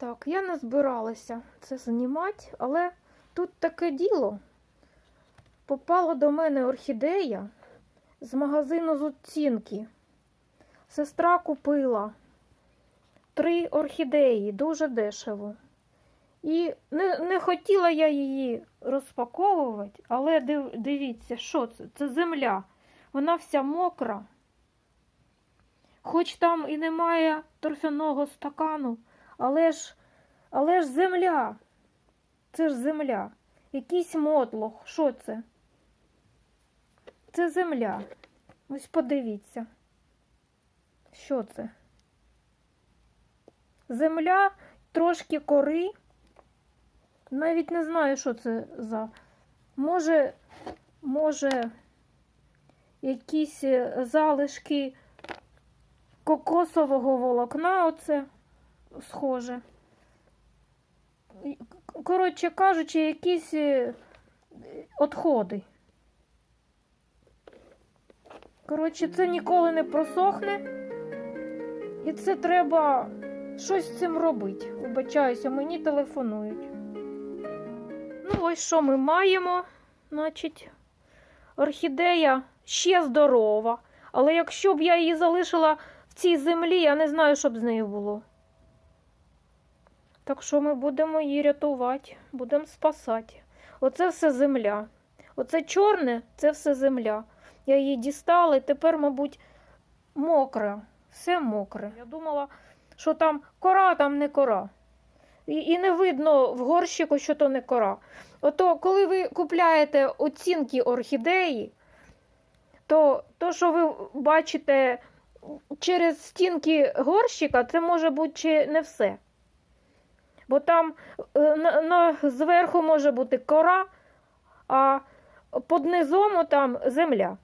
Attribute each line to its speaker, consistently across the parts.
Speaker 1: Так, я не збиралася це знімати, але тут таке діло. Попала до мене орхідея з магазину з оцінки. Сестра купила три орхідеї дуже дешево. І не, не хотіла я її розпаковувати, але див, дивіться, що це? Це земля. Вона вся мокра. Хоч там і немає торфяного стакану, але ж, але ж земля. Це ж земля. Якийсь мотлох. Що це? Це земля. Ось подивіться. Що це? Земля, трошки кори. Навіть не знаю, що це за. Може, може, якісь е, залишки кокосового волокна, оце схоже. Коротше кажучи, якісь е, отходи. Коротше, це ніколи не просохне. І це треба щось з цим робити. Вибачаюся, мені телефонують. Ну, ось що ми маємо. Значить, орхідея ще здорова. Але якщо б я її залишила в цій землі, я не знаю, що б з нею було. Так що ми будемо її рятувати, будемо спасати. Оце все земля. Оце чорне це все земля. Я її дістала і тепер, мабуть, мокра. Все мокре. Я думала, що там кора, там не кора. І, і не видно в горщику, що то не кора. Ото, коли ви купляєте оцінки орхідеї, то то, що ви бачите через стінки горщика, це може бути чи не все. Бо там е, на, на, зверху може бути кора, а під низом там земля.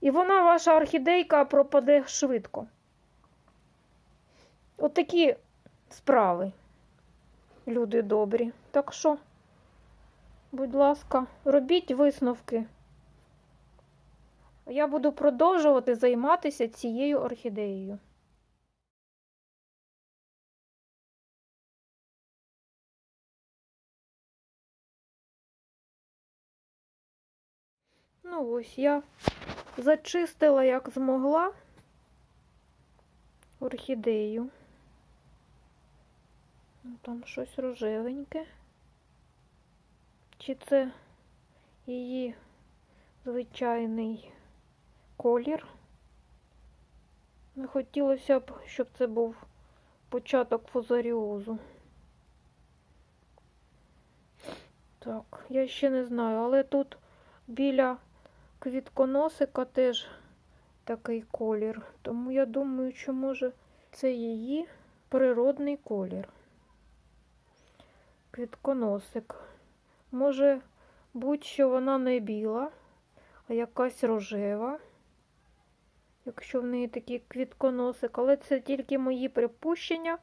Speaker 1: І вона, ваша орхідейка, пропаде швидко. Отакі справи, люди добрі. Так що, будь ласка, робіть висновки. Я буду продовжувати займатися цією орхідеєю. Ну ось я зачистила як змогла орхідею. Ну, Там щось рожевеньке. Чи це її звичайний колір? Не хотілося б, щоб це був початок фузаріозу. Так, я ще не знаю, але тут біля квітконосика теж такий колір. Тому я думаю, що може це її природний колір. Квітконосик. Може будь що вона не біла, а якась рожева. Якщо в неї такий квітконосик, але це тільки мої припущення.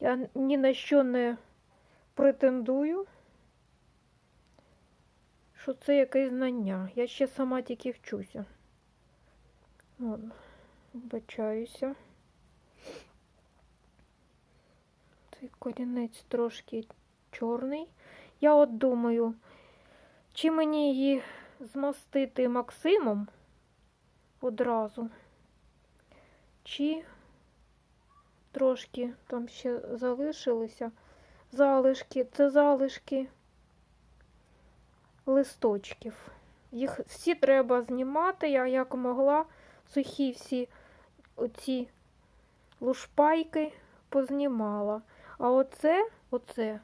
Speaker 1: Я ні на що не претендую що це якесь знання. Я ще сама тільки вчуся. От, Вибачаюся. Цей корінець трошки чорний. Я от думаю, чи мені її змастити Максимом одразу, чи трошки там ще залишилися залишки, це залишки листочків. Їх всі треба знімати. Я як могла сухі всі оці лушпайки познімала. А оце, оце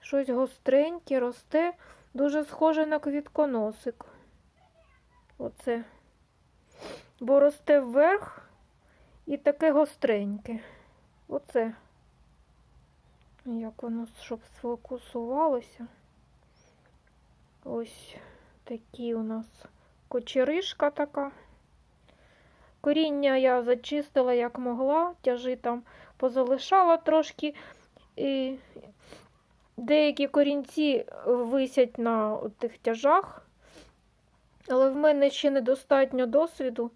Speaker 1: щось гостреньке росте, дуже схоже на квітконосик. Оце. Бо росте вверх і таке гостреньке. Оце. Як воно, щоб сфокусувалося. Ось такі у нас кочеришка така. Коріння я зачистила як могла, тяжі там позалишала трошки. І деякі корінці висять на тих тяжах, але в мене ще недостатньо досвіду,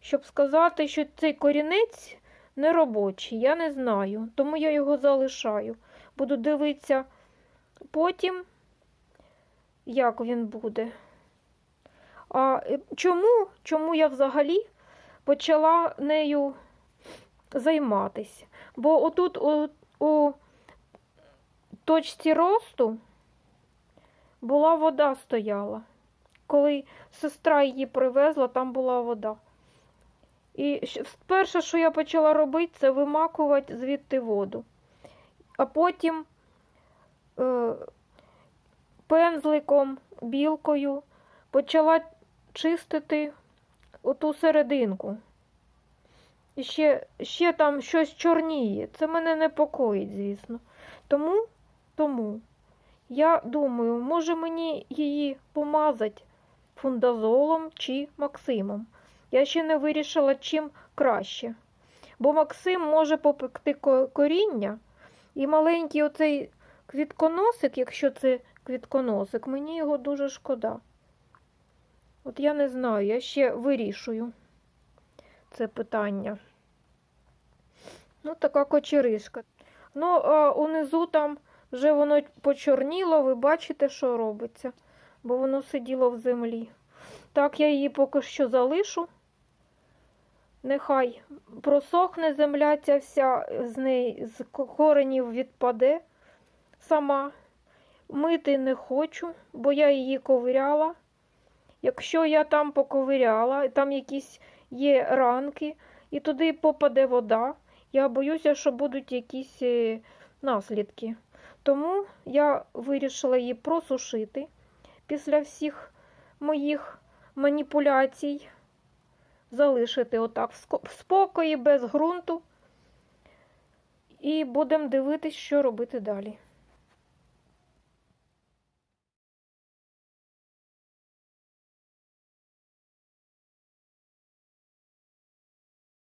Speaker 1: щоб сказати, що цей корінець неробочий, я не знаю, тому я його залишаю. Буду дивитися потім, як він буде. А чому, чому я взагалі почала нею займатися? Бо отут у, у точці росту була вода стояла. Коли сестра її привезла, там була вода. І перше, що я почала робити, це вимакувати звідти воду. А потім е, пензликом, білкою почала чистити оту серединку. І ще, ще там щось чорніє. Це мене непокоїть, звісно. Тому, тому я думаю, може мені її помазати фундазолом чи Максимом. Я ще не вирішила, чим краще. Бо Максим може попекти коріння, і маленький оцей квітконосик, якщо це квітконосик, мені його дуже шкода. От я не знаю, я ще вирішую це питання. Ну, така кочеришка. Ну, а унизу там вже воно почорніло, ви бачите, що робиться, бо воно сиділо в землі. Так, я її поки що залишу. Нехай просохне земля ця вся, з неї з коренів відпаде сама. Мити не хочу, бо я її ковиряла. Якщо я там поковиряла, там якісь є ранки, і туди попаде вода, я боюся, що будуть якісь е, наслідки. Тому я вирішила її просушити після всіх моїх маніпуляцій, залишити отак в спокої, без ґрунту. І будемо дивитись, що робити далі.